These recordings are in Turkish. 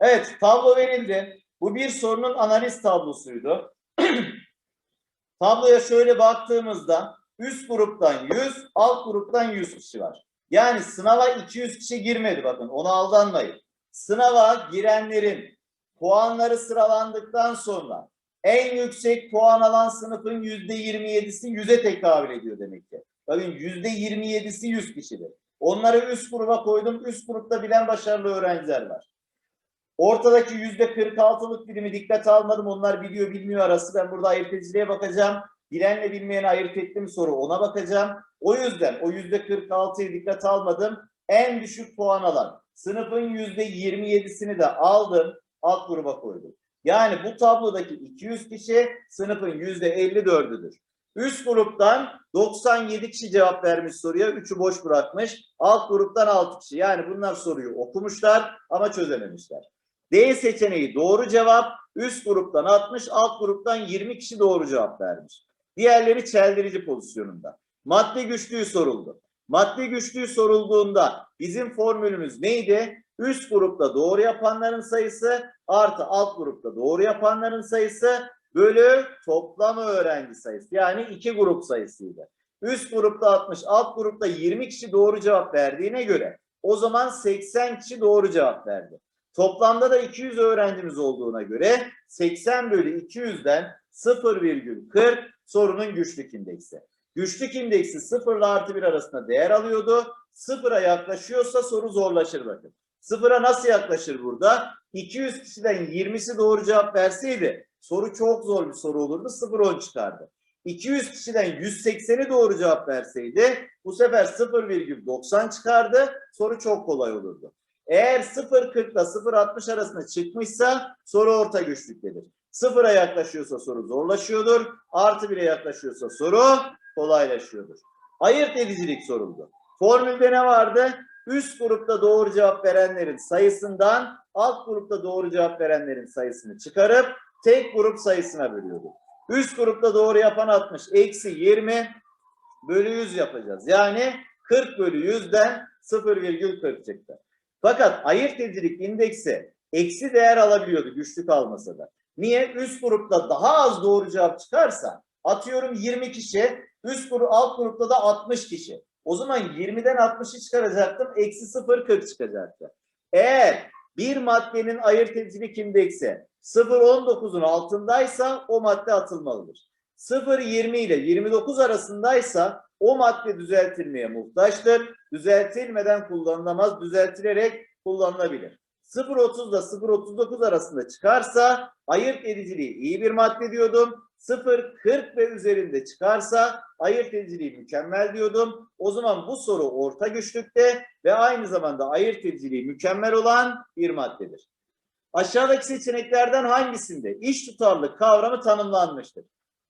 Evet, tablo verildi. Bu bir sorunun analiz tablosuydu. Tabloya şöyle baktığımızda üst gruptan 100, alt gruptan 100 kişi var. Yani sınava 200 kişi girmedi bakın ona aldanmayın. Sınava girenlerin puanları sıralandıktan sonra en yüksek puan alan sınıfın %27'si 100'e tekabül ediyor demek ki. Bakın %27'si 100 kişidir. Onları üst gruba koydum. Üst grupta bilen başarılı öğrenciler var. Ortadaki yüzde 46'lık dilimi dikkate almadım. Onlar biliyor bilmiyor arası. Ben burada ayırt ediciliğe bakacağım. Bilenle bilmeyeni ayırt ettim soru ona bakacağım. O yüzden o yüzde 46'yı dikkate almadım. En düşük puan alan sınıfın yüzde 27'sini de aldım. Alt gruba koydum. Yani bu tablodaki 200 kişi sınıfın yüzde 54'üdür. Üst gruptan 97 kişi cevap vermiş soruya. 3'ü boş bırakmış. Alt gruptan 6 kişi. Yani bunlar soruyu okumuşlar ama çözememişler. D seçeneği doğru cevap. Üst gruptan 60, alt gruptan 20 kişi doğru cevap vermiş. Diğerleri çeldirici pozisyonunda. Madde güçlüğü soruldu. Madde güçlüğü sorulduğunda bizim formülümüz neydi? Üst grupta doğru yapanların sayısı artı alt grupta doğru yapanların sayısı bölü toplam öğrenci sayısı. Yani iki grup sayısıydı. Üst grupta 60, alt grupta 20 kişi doğru cevap verdiğine göre o zaman 80 kişi doğru cevap verdi. Toplamda da 200 öğrencimiz olduğuna göre 80 bölü 200'den 0,40 sorunun güçlük indeksi. Güçlük indeksi 0 ile artı 1 arasında değer alıyordu. Sıfıra yaklaşıyorsa soru zorlaşır bakın. Sıfıra nasıl yaklaşır burada? 200 kişiden 20'si doğru cevap verseydi soru çok zor bir soru olurdu. 0-10 çıkardı. 200 kişiden 180'i doğru cevap verseydi bu sefer 0,90 çıkardı. Soru çok kolay olurdu. Eğer 0.40 ile 0.60 arasında çıkmışsa soru orta güçlüktedir. Sıfıra yaklaşıyorsa soru zorlaşıyordur. Artı 1'e yaklaşıyorsa soru kolaylaşıyordur. Ayırt edicilik soruldu. Formülde ne vardı? Üst grupta doğru cevap verenlerin sayısından alt grupta doğru cevap verenlerin sayısını çıkarıp tek grup sayısına bölüyorduk. Üst grupta doğru yapan 60 eksi 20 bölü 100 yapacağız. Yani 40 bölü 100'den 0,40 çıktı. Fakat ayırt edicilik indeksi eksi değer alabiliyordu güçlük almasa da. Niye? Üst grupta daha az doğru cevap çıkarsa atıyorum 20 kişi, üst grup alt grupta da 60 kişi. O zaman 20'den 60'ı çıkaracaktım. Eksi 0,40 çıkacaktı. Eğer bir maddenin ayırt edicilik indeksi 0,19'un altındaysa o madde atılmalıdır. 0,20 ile 29 arasındaysa o madde düzeltilmeye muhtaçtır. Düzeltilmeden kullanılamaz, düzeltilerek kullanılabilir. 0.30 ile 0.39 arasında çıkarsa ayırt ediciliği iyi bir madde diyordum. 0.40 ve üzerinde çıkarsa ayırt ediciliği mükemmel diyordum. O zaman bu soru orta güçlükte ve aynı zamanda ayırt ediciliği mükemmel olan bir maddedir. Aşağıdaki seçeneklerden hangisinde iş tutarlılık kavramı tanımlanmıştır?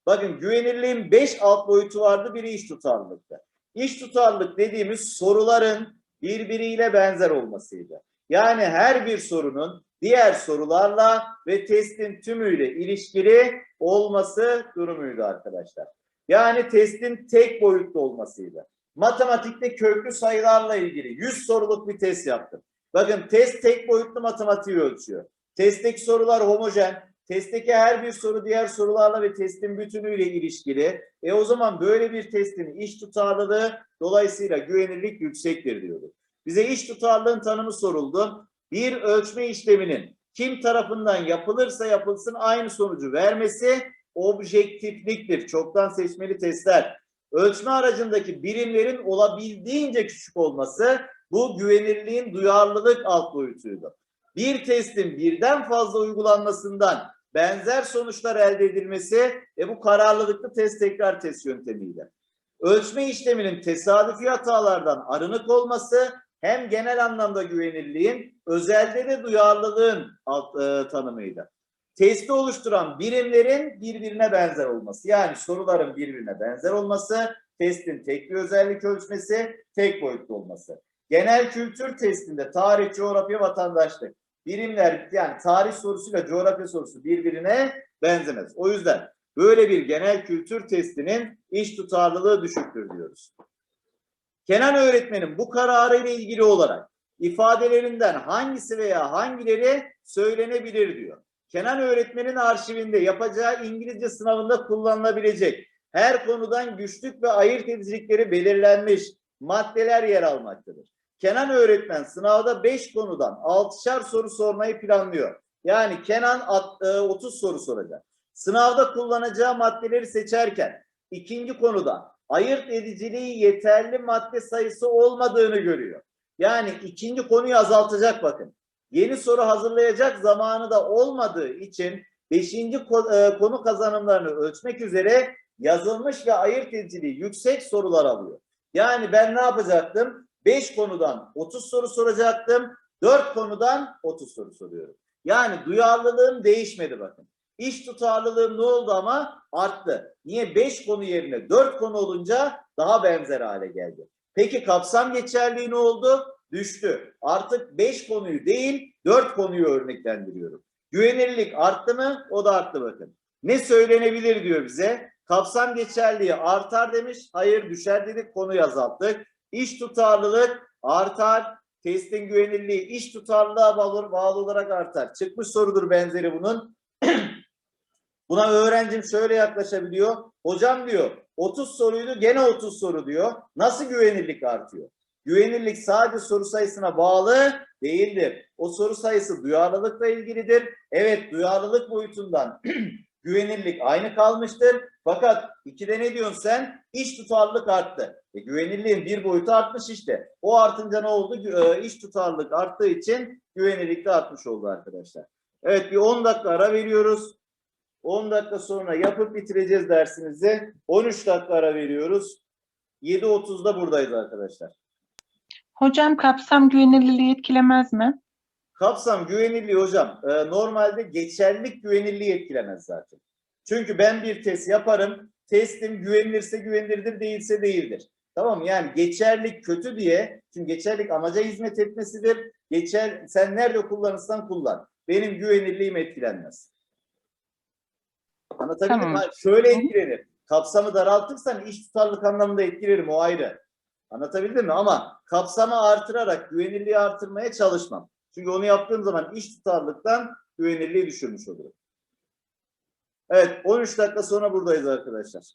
Bakın güvenirliğin 5 alt boyutu vardı. Biri iş tutarlılıktı. İş tutarlılık dediğimiz soruların birbiriyle benzer olmasıydı. Yani her bir sorunun diğer sorularla ve testin tümüyle ilişkili olması durumuydu arkadaşlar. Yani testin tek boyutlu olmasıydı. Matematikte köklü sayılarla ilgili 100 soruluk bir test yaptım. Bakın test tek boyutlu matematiği ölçüyor. Testteki sorular homojen. Testteki her bir soru diğer sorularla ve testin bütünüyle ilişkili. E o zaman böyle bir testin iş tutarlılığı dolayısıyla güvenirlik yüksektir diyorduk. Bize iş tutarlılığın tanımı soruldu. Bir ölçme işleminin kim tarafından yapılırsa yapılsın aynı sonucu vermesi objektifliktir. Çoktan seçmeli testler. Ölçme aracındaki birimlerin olabildiğince küçük olması bu güvenirliğin duyarlılık alt boyutuydu. Bir testin birden fazla uygulanmasından benzer sonuçlar elde edilmesi e bu kararlılıklı test tekrar test yöntemiydi. Ölçme işleminin tesadüfi hatalardan arınık olması hem genel anlamda güvenirliğin, özelde de duyarlılığın alt, e, tanımıydı. Testi oluşturan birimlerin birbirine benzer olması, yani soruların birbirine benzer olması, testin tek bir özellik ölçmesi, tek boyutlu olması. Genel kültür testinde tarih, coğrafya, vatandaşlık birimler yani tarih sorusuyla coğrafya sorusu birbirine benzemez. O yüzden böyle bir genel kültür testinin iş tutarlılığı düşüktür diyoruz. Kenan öğretmenin bu kararı ile ilgili olarak ifadelerinden hangisi veya hangileri söylenebilir diyor. Kenan öğretmenin arşivinde yapacağı İngilizce sınavında kullanılabilecek her konudan güçlük ve ayırt edicilikleri belirlenmiş maddeler yer almaktadır. Kenan öğretmen sınavda 5 konudan 6'şar soru sormayı planlıyor. Yani Kenan at- e, 30 soru soracak. Sınavda kullanacağı maddeleri seçerken ikinci konuda ayırt ediciliği yeterli madde sayısı olmadığını görüyor. Yani ikinci konuyu azaltacak bakın. Yeni soru hazırlayacak zamanı da olmadığı için beşinci e, konu kazanımlarını ölçmek üzere yazılmış ve ayırt ediciliği yüksek sorular alıyor. Yani ben ne yapacaktım? 5 konudan 30 soru soracaktım. 4 konudan 30 soru soruyorum. Yani duyarlılığım değişmedi bakın. İş tutarlılığım ne oldu ama arttı. Niye 5 konu yerine 4 konu olunca daha benzer hale geldi. Peki kapsam geçerliği ne oldu? Düştü. Artık 5 konuyu değil 4 konuyu örneklendiriyorum. Güvenilirlik arttı mı? O da arttı bakın. Ne söylenebilir diyor bize. Kapsam geçerliği artar demiş. Hayır düşer dedik konuyu azalttık. İş tutarlılık artar. Testin güvenilirliği iş tutarlılığa bağlı, bağlı olarak artar. Çıkmış sorudur benzeri bunun. Buna öğrencim şöyle yaklaşabiliyor. Hocam diyor 30 soruydu gene 30 soru diyor. Nasıl güvenilirlik artıyor? Güvenilirlik sadece soru sayısına bağlı değildir. O soru sayısı duyarlılıkla ilgilidir. Evet duyarlılık boyutundan güvenilirlik aynı kalmıştır. Fakat ikide ne diyorsun sen? İş tutarlılık arttı. E, güvenilirliğin bir boyutu artmış işte. O artınca ne oldu? E, İş tutarlılık arttığı için güvenilirlik de artmış oldu arkadaşlar. Evet bir 10 dakika ara veriyoruz. 10 dakika sonra yapıp bitireceğiz dersimizi. 13 dakika ara veriyoruz. 7.30'da buradayız arkadaşlar. Hocam kapsam güvenilirliği etkilemez mi? Kapsam güvenilirliği hocam e, normalde geçerlilik güvenilirliği etkilemez zaten. Çünkü ben bir test yaparım. Testim güvenilirse güvenilirdir, değilse değildir. Tamam mı? Yani geçerlik kötü diye, çünkü geçerlik amaca hizmet etmesidir. Geçer, sen nerede kullanırsan kullan. Benim güvenilirliğim etkilenmez. Anlatabildim Tamam. mi? Şöyle etkilenir. Kapsamı daraltırsan iş tutarlık anlamında etkileririm o ayrı. Anlatabildim mi? Ama kapsamı artırarak güvenilirliği artırmaya çalışmam. Çünkü onu yaptığım zaman iş tutarlıktan güvenilirliği düşürmüş olurum. Evet 13 dakika sonra buradayız arkadaşlar.